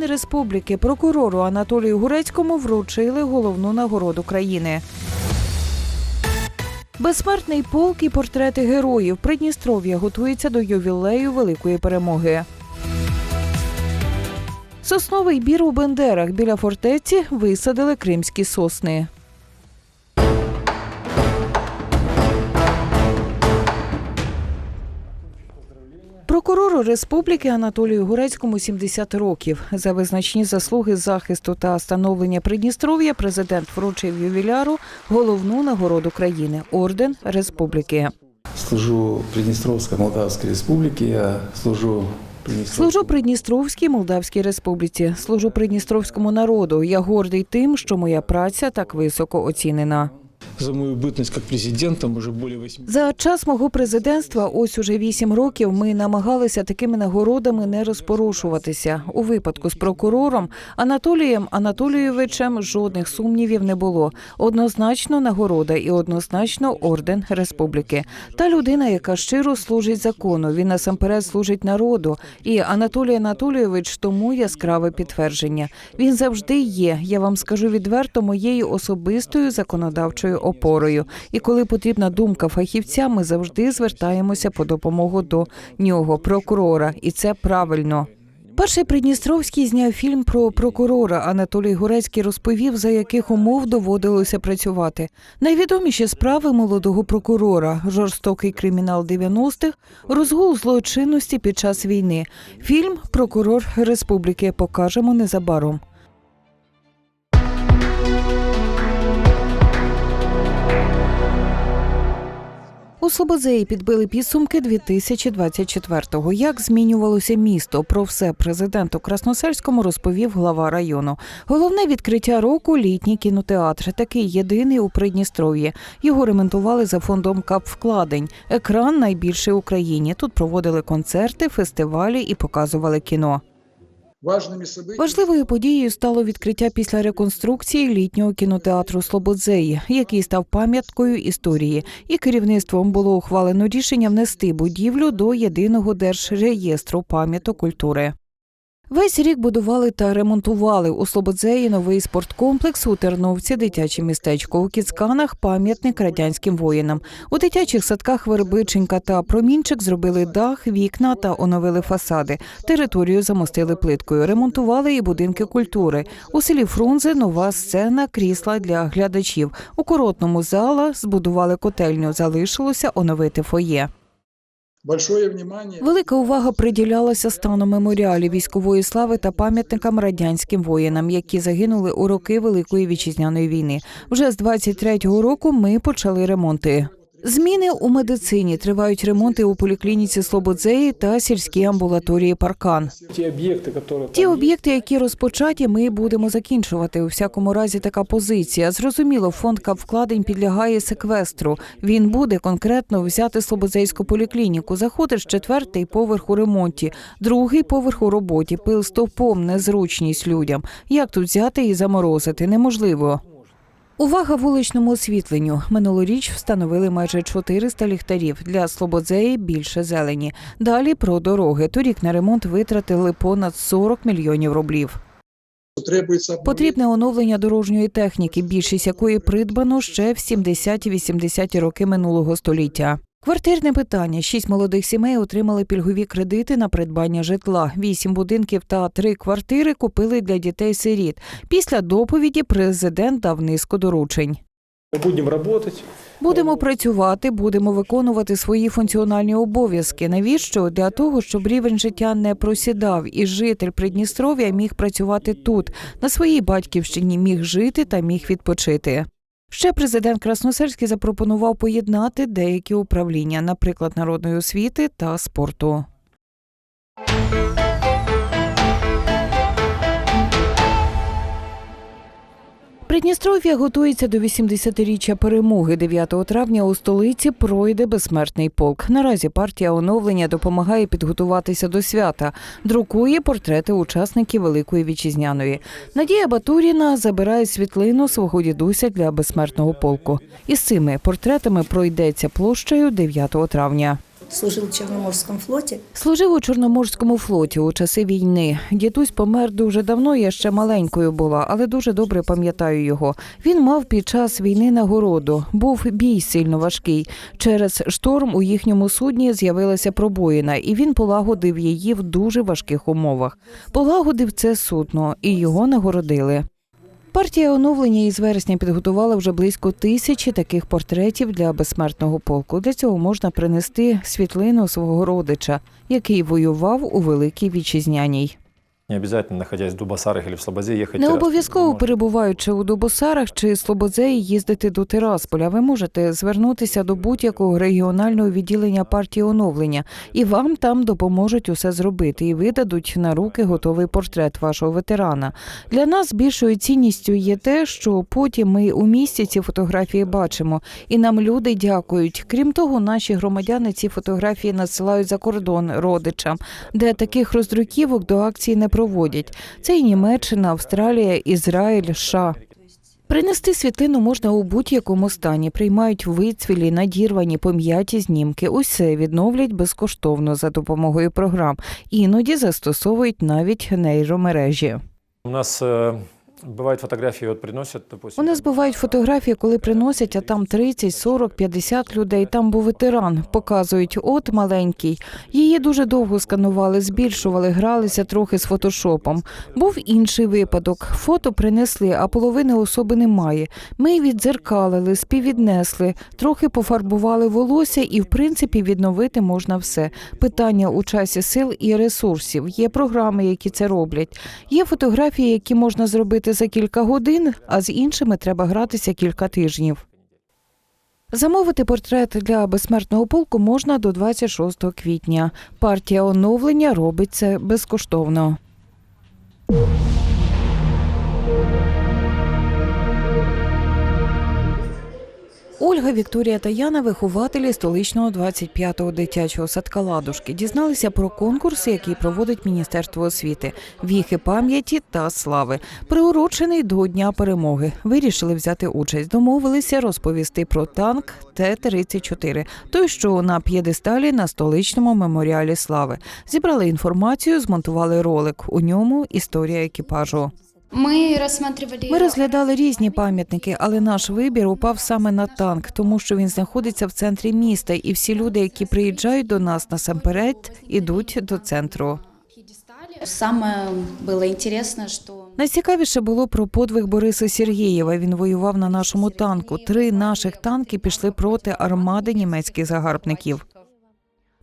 день республіки прокурору Анатолію Гурецькому вручили головну нагороду країни. Безсмертний полк і портрети героїв Придністров'я готується до ювілею великої перемоги. Сосновий бір у Бендерах біля фортеці висадили кримські сосни. Прокурору республіки Анатолію Гурецькому 70 років. За визначні заслуги захисту та становлення Придністров'я президент вручив ювіляру головну нагороду країни орден республіки. Служу Придністровській Молдавській республіці. Я служу Служу Придністровській Молдавській Республіці. Служу Придністровському народу. Я гордий тим, що моя праця так високо оцінена. За мою битність як президентом може более 8... за час мого президентства, ось уже 8 років, ми намагалися такими нагородами не розпорушуватися. У випадку з прокурором Анатолієм Анатолійовичем жодних сумнівів не було. Однозначно нагорода і однозначно орден республіки. Та людина, яка щиро служить закону, він насамперед служить народу. І Анатолій Анатолійович тому яскраве підтвердження. Він завжди є. Я вам скажу відверто моєю особистою законодавчою нашою опорою. І коли потрібна думка фахівця, ми завжди звертаємося по допомогу до нього, прокурора, і це правильно. Перший Придністровський зняв фільм про прокурора. Анатолій Гурецький розповів, за яких умов доводилося працювати. Найвідоміші справи молодого прокурора, жорстокий кримінал 90-х, розгул злочинності під час війни. Фільм Прокурор Республіки покажемо незабаром. У Слободзеї підбили підсумки 2024-го. Як змінювалося місто? Про все президенту Красносельському розповів глава району. Головне відкриття року літній кінотеатр. Такий єдиний у Придністров'ї. Його ремонтували за фондом капвкладень. Екран найбільший в Україні. Тут проводили концерти, фестивалі і показували кіно важливою подією стало відкриття після реконструкції літнього кінотеатру Слободзеї, який став пам'яткою історії, і керівництвом було ухвалено рішення внести будівлю до єдиного держреєстру пам'яток культури. Весь рік будували та ремонтували у Слободзеї новий спорткомплекс у Терновці, дитяче містечко у Кіцканах, пам'ятник радянським воїнам. У дитячих садках Вербиченька та промінчик зробили дах, вікна та оновили фасади. Територію замостили плиткою. Ремонтували і будинки культури. У селі Фрунзе нова сцена, крісла для глядачів. У коротному зала збудували котельню. Залишилося оновити фоє. Велика увага приділялася стану меморіалів військової слави та пам'ятникам радянським воїнам, які загинули у роки Великої вітчизняної війни. Вже з 23-го року ми почали ремонти. Зміни у медицині тривають ремонти у поліклініці Слободзеї та сільській амбулаторії Паркан. Ті об'єкти, які розпочаті, ми будемо закінчувати. У всякому разі, така позиція. Зрозуміло, фонд капвкладень підлягає секвестру. Він буде конкретно взяти Слободзейську поліклініку. Заходиш четвертий поверх у ремонті, другий поверх у роботі, пил стовпом, незручність людям. Як тут взяти і заморозити? Неможливо. Увага вуличному освітленню. Минулоріч встановили майже 400 ліхтарів. Для слободзеї більше зелені. Далі про дороги. Торік на ремонт витратили понад 40 мільйонів рублів. Потрібне оновлення дорожньої техніки, більшість якої придбано ще в 70-80 роки минулого століття. Квартирне питання: шість молодих сімей отримали пільгові кредити на придбання житла. Вісім будинків та три квартири купили для дітей сиріт. Після доповіді президент дав низку доручень. Будемо працювати. Будемо працювати, будемо виконувати свої функціональні обов'язки. Навіщо для того, щоб рівень життя не просідав, і житель Придністров'я міг працювати тут, на своїй батьківщині міг жити та міг відпочити. Ще президент Красносельський запропонував поєднати деякі управління, наприклад, народної освіти та спорту. Придністров'я готується до 80-річчя перемоги. 9 травня у столиці пройде безсмертний полк. Наразі партія оновлення допомагає підготуватися до свята, друкує портрети учасників Великої вітчизняної. Надія Батуріна забирає світлину свого дідуся для безсмертного полку. І з цими портретами пройдеться площею 9 травня служил в Черноморском флоте. Служив у Чорноморському флоті у часи війни. Дідусь помер дуже давно. Я ще маленькою була, але дуже добре пам'ятаю його. Він мав під час війни нагороду. Був бій сильно важкий. Через шторм у їхньому судні з'явилася пробоїна, і він полагодив її в дуже важких умовах. Полагодив це судно, і його нагородили. Партія оновлення із вересня підготувала вже близько тисячі таких портретів для безсмертного полку. Для цього можна принести світлину свого родича, який воював у великій вітчизняній. Не обязательно, находясь в Дубасарах или в Слободе, ехать... Не обов'язково перебуваючи у Дубосарах чи Слободзеї, їздити до Тирасполя. Ви можете звернутися до будь-якого регіонального відділення партії оновлення, і вам там допоможуть усе зробити і видадуть на руки готовий портрет вашого ветерана. Для нас більшою цінністю є те, що потім ми у місті ці фотографії бачимо, і нам люди дякують. Крім того, наші громадяни ці фотографії надсилають за кордон родичам, де таких роздруківок до акції не проводять. Це і Німеччина, Австралія, Ізраїль, США. Принести світлину можна у будь-якому стані. Приймають вицвілі, надірвані, пом'яті знімки. Усе відновлять безкоштовно за допомогою програм. Іноді застосовують навіть нейромережі. У нас э, бывают фотографии, вот приносят, допустим... У нас бувають фотографії, коли приносять, а там 30, 40, 50 людей. Там був ветеран. Показують, от маленький. Її дуже довго сканували, збільшували, гралися трохи з фотошопом. Був інший випадок. Фото принесли, а половини особи немає. Ми віддзеркалили, співвіднесли, трохи пофарбували волосся, і в принципі відновити можна все. Питання у часі сил і ресурсів. Є програми, які це роблять. Є фотографії, які можна зробити за кілька годин, а з іншими треба гратися кілька тижнів. Замовити портрет для безсмертного полку можна до 26 квітня. Партія оновлення робить це безкоштовно. Ольга, Вікторія та Яна, вихователі столичного 25-го дитячого садка Ладушки, дізналися про конкурс, який проводить Міністерство освіти, віхи пам'яті та слави, приурочений до Дня перемоги. Вирішили взяти участь. Домовилися розповісти про танк Т-34, той, що на п'єдесталі на столичному меморіалі слави. Зібрали інформацію, змонтували ролик. У ньому історія екіпажу. Ми розглядали різні пам'ятники, але наш вибір упав саме на танк, тому що він знаходиться в центрі міста, і всі люди, які приїжджають до нас насамперед, ідуть до центру. Самое было интересно, что... Найцікавіше було про подвиг Бориса Сергєєва. Він воював на нашому танку. Три наших танки пішли проти армади німецьких загарбників.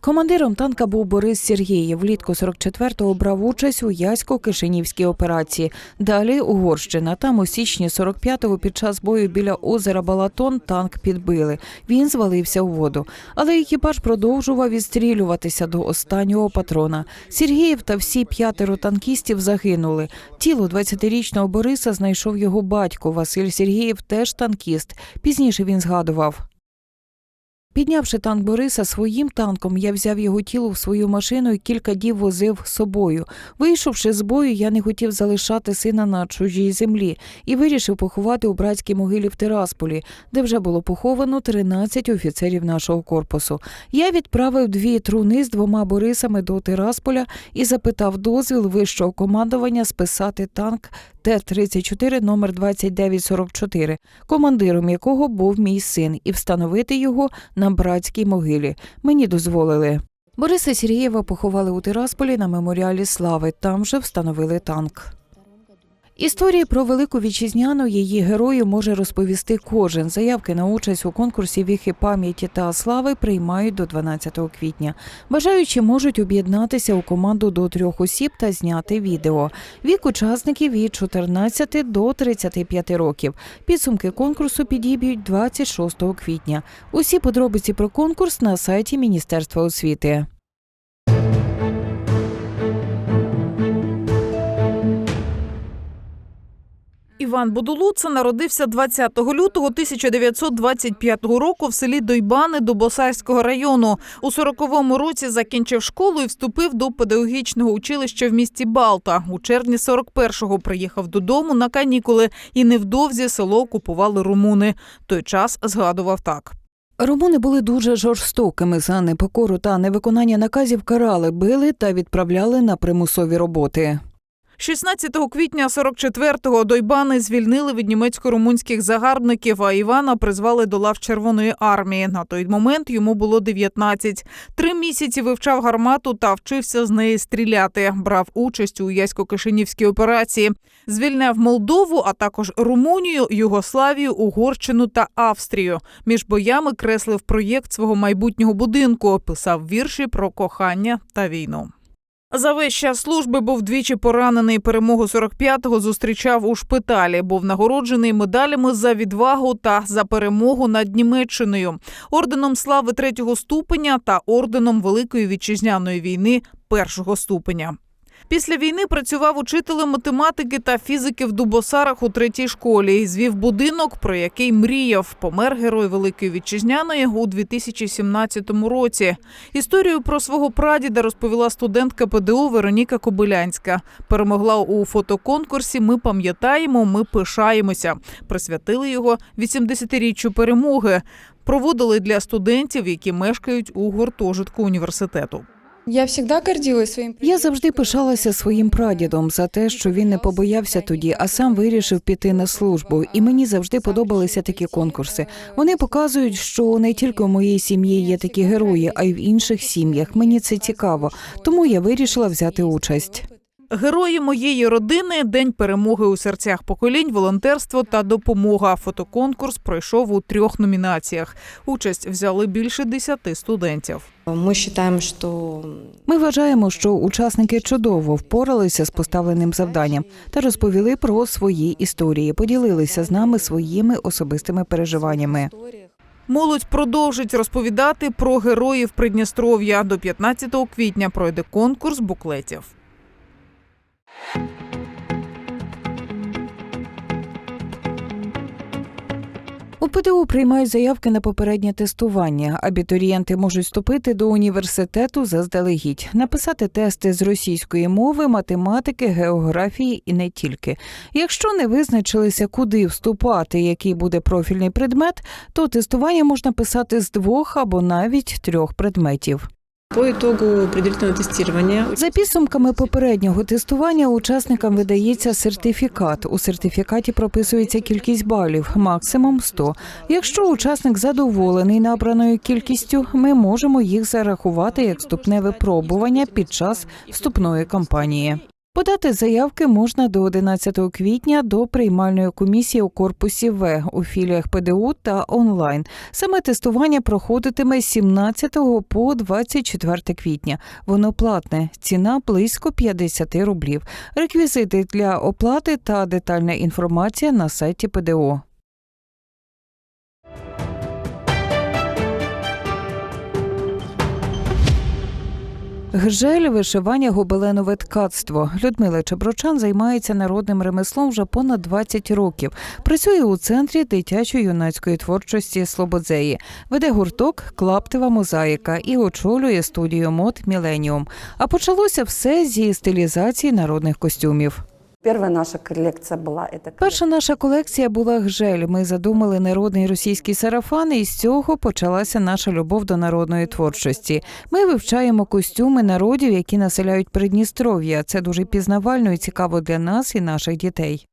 Командиром танка був Борис Сергєєв. Влітку 44-го брав участь у Ясько-Кишинівській операції. Далі Угорщина. Там у січні 45-го під час бою біля озера Балатон танк підбили. Він звалився у воду. Але екіпаж продовжував відстрілюватися до останнього патрона. Сергєєв та всі п'ятеро танкістів загинули. Тіло 20-річного Бориса знайшов його батько. Василь Сергєєв теж танкіст. Пізніше він згадував. Піднявши танк Бориса своїм танком, я взяв його тіло в свою машину і кілька днів возив з собою. Вийшовши з бою, я не хотів залишати сина на чужій землі і вирішив поховати у братській могилі в Тирасполі, де вже було поховано 13 офіцерів нашого корпусу. Я відправив дві труни з двома Борисами до Тирасполя і запитав дозвіл вищого командування списати танк Т-34 номер 2944, командиром якого був мій син, і встановити його на братській могилі. Мені дозволили. Бориса Сергієва поховали у Тирасполі на меморіалі слави. Там же встановили танк. Історії про велику вітчизняну її герою може розповісти кожен. Заявки на участь у конкурсі віхи пам'яті та слави приймають до 12 квітня. Бажаючі можуть об'єднатися у команду до трьох осіб та зняти відео. Вік учасників від 14 до 35 років. Підсумки конкурсу підіб'ють 26 квітня. Усі подробиці про конкурс на сайті Міністерства освіти. Іван Будулуца народився 20 лютого 1925 року в селі Дойбани Дубосарського району. У 40-му році закінчив школу і вступив до педагогічного училища в місті Балта. У червні 41-го приїхав додому на канікули, і невдовзі село окупували румуни. Той час згадував так. Румуни були дуже жорстокими за непокору та невиконання наказів карали, били та відправляли на примусові роботи. 16 квітня 44-го Дойбани звільнили від німецько-румунських загарбників, а Івана призвали до лав Червоної армії. На той момент йому було 19. Три місяці вивчав гармату та вчився з неї стріляти. Брав участь у Ясько-Кишинівській операції. Звільняв Молдову, а також Румунію, Югославію, Угорщину та Австрію. Між боями креслив проєкт свого майбутнього будинку, писав вірші про кохання та війну. За весь час служби був двічі поранений. Перемогу 45-го зустрічав у шпиталі. Був нагороджений медалями за відвагу та за перемогу над Німеччиною, орденом слави третього ступеня та орденом Великої вітчизняної війни першого ступеня. Після війни працював учителем математики та фізики в Дубосарах у третій школі і звів будинок, про який мріяв. Помер герой Великої вітчизняної у 2017 році. Історію про свого прадіда розповіла студентка ПДУ Вероніка Кобилянська. Перемогла у фотоконкурсі Ми пам'ятаємо, ми пишаємося. Присвятили його 80-річчю перемоги. Проводили для студентів, які мешкають у гуртожитку університету. Я завжди гордилась своїм Я завжди пишалася своїм прадідом за те, що він не побоявся тоді, а сам вирішив піти на службу. І мені завжди подобалися такі конкурси. Вони показують, що не тільки у моїй сім'ї є такі герої, а й в інших сім'ях. Мені це цікаво, тому я вирішила взяти участь. Герої моєї родини день перемоги у серцях поколінь, волонтерство та допомога. Фотоконкурс пройшов у трьох номінаціях. Участь взяли більше десяти студентів. Мы считаем, что Ми вважаємо, що учасники чудово впоралися з поставленим завданням та розповіли про свої історії, поділилися з нами своїми особистими переживаннями. Молодь продовжить розповідати про героїв Придністров'я. До 15 квітня пройде конкурс буклетів. У ПДУ приймають заявки на попереднє тестування. Абітурієнти можуть вступити до університету заздалегідь, написати тести з російської мови, математики, географії і не тільки. Якщо не визначилися, куди вступати, який буде профільний предмет, то тестування можна писати з двох або навіть трьох предметів. По итогу предварительного тестирования За підсумками попереднього тестування учасникам видається сертифікат. У сертифікаті прописується кількість балів, максимум 100. Якщо учасник задоволений набраною кількістю, ми можемо їх зарахувати як вступне випробування під час вступної кампанії. Подати заявки можна до 11 квітня до приймальної комісії у корпусі В у філіях ПДУ та онлайн. Саме тестування проходитиме з 17 по 24 квітня. Воно платне, ціна близько 50 рублів. Реквізити для оплати та детальна інформація на сайті ПДО. Гжель, вишивання, гобеленове ткацтво. Людмила Чеброчан займається народним ремеслом вже понад 20 років. Працює у центрі дитячо-юнацької творчості Слободзеї. Веде гурток Клаптева мозаїка і очолює студію мод Міленіум. А почалося все зі стилізації народних костюмів. Первая наша колекція була це Перша наша колекція була гжель. Ми задумали народний російський сарафан, і з цього почалася наша любов до народної творчості. Ми вивчаємо костюми народів, які населяють Придністров'я. Це дуже пізнавально і цікаво для нас і наших дітей.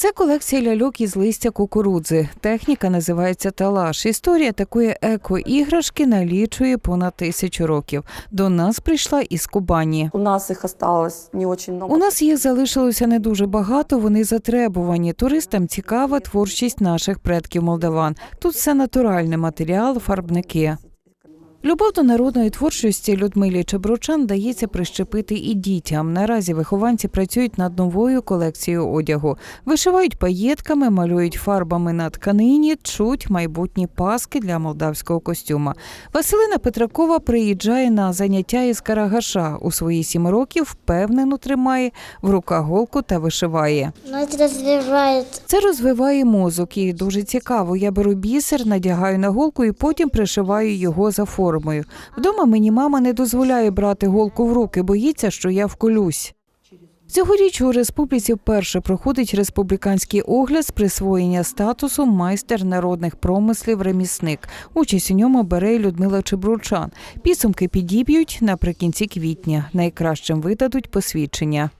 Це колекція ляльок із листя кукурудзи. Техніка називається талаш. Історія такої еко-іграшки налічує понад тисячу років. До нас прийшла із Кубані. У нас их осталось не очень много. У нас їх залишилося не дуже багато. Вони затребувані. Туристам цікава творчість наших предків молдаван. Тут все натуральне матеріал, фарбники. Любов до народної творчості Людмилі Чебручан дається прищепити і дітям. Наразі вихованці працюють над новою колекцією одягу, вишивають паєтками, малюють фарбами на тканині, чуть майбутні паски для молдавського костюма. Василина Петракова приїжджає на заняття із карагаша. У свої сім років впевнено тримає в руках голку та вишиває. Це розвиває Це розвиває мозок і дуже цікаво. Я беру бісер, надягаю на голку і потім пришиваю його за формою. Вдома мені мама не дозволяє брати голку в руки, боїться, що я вколюсь. Цьогоріч у республіці вперше проходить республіканський огляд з присвоєння статусу майстер народних промислів ремісник. Участь у ньому бере Людмила Чебручан. Підсумки підіб'ють наприкінці квітня. Найкращим видадуть посвідчення.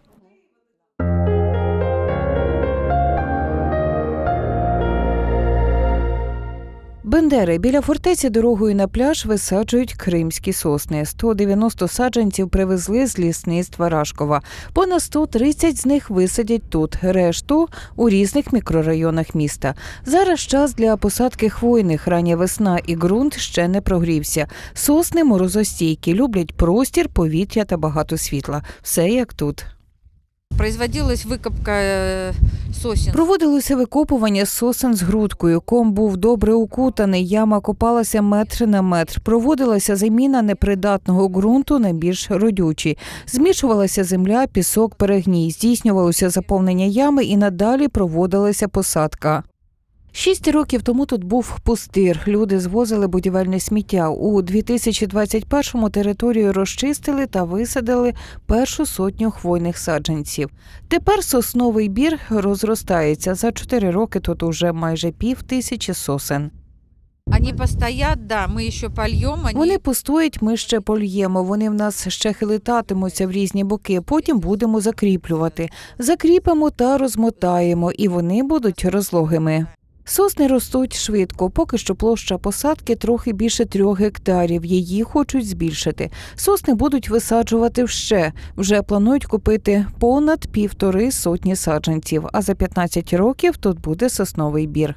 Бендери біля фортеці дорогою на пляж висаджують кримські сосни. 190 саджанців привезли з лісництва Рашкова. Понад 130 з них висадять тут, решту у різних мікрорайонах міста. Зараз час для посадки хвойних. Рання весна і ґрунт ще не прогрівся. Сосни морозостійкі, люблять простір, повітря та багато світла. Все як тут. Производилась выкопка э, сосен. Проводилося викопування сосен з грудкою. Ком був добре укутаний, яма копалася метр на метр. Проводилася заміна непридатного ґрунту на більш родючий. Змішувалася земля, пісок, перегній. Здійснювалося заповнення ями і надалі проводилася посадка. Шість років тому тут був пустир. Люди звозили будівельне сміття. У 2021-му територію розчистили та висадили першу сотню хвойних саджанців. Тепер сосновий бір розростається. За чотири роки тут уже майже пів тисячі сосен. Они постоят, да, мы еще польем. Они... Вони постоять, ми ще польємо. Вони в нас ще хилитатимуться в різні боки. Потім будемо закріплювати. Закріпимо та розмотаємо, і вони будуть розлогими. Сосни ростуть швидко, поки що площа посадки трохи більше трьох гектарів. Її хочуть збільшити. Сосни будуть висаджувати ще. Вже планують купити понад півтори сотні саджанців. А за 15 років тут буде сосновий бір.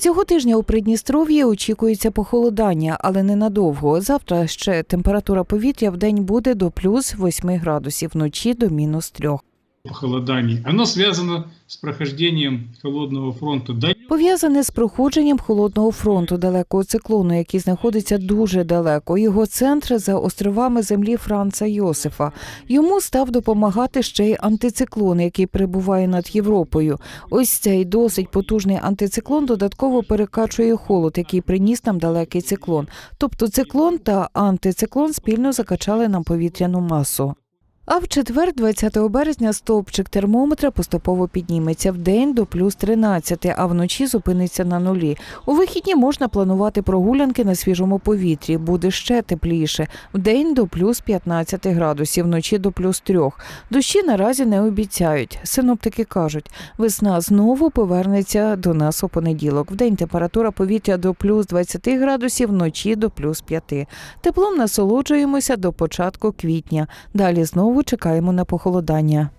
Цього тижня у Придністров'ї очікується похолодання, але ненадовго. Завтра ще температура повітря в день буде до плюс 8 градусів, вночі до мінус 3. Похолодання. Воно зв'язано з прохожденням холодного фронту до Пов'язане з проходженням холодного фронту далекого циклону, який знаходиться дуже далеко. Його центр за островами землі Франца Йосифа. Йому став допомагати ще й антициклон, який перебуває над Європою. Ось цей досить потужний антициклон додатково перекачує холод, який приніс нам далекий циклон. Тобто циклон та антициклон спільно закачали нам повітряну масу. А в четвер, 20 березня, стовпчик термометра поступово підніметься в день до плюс 13, а вночі зупиниться на нулі. У вихідні можна планувати прогулянки на свіжому повітрі. Буде ще тепліше. В день до плюс 15 градусів, вночі до плюс 3. Дощі наразі не обіцяють. Синоптики кажуть, весна знову повернеться до нас у понеділок. В день температура повітря до плюс 20 градусів, вночі до плюс 5. Теплом насолоджуємося до початку квітня. Далі знову чекаємо на похолодання.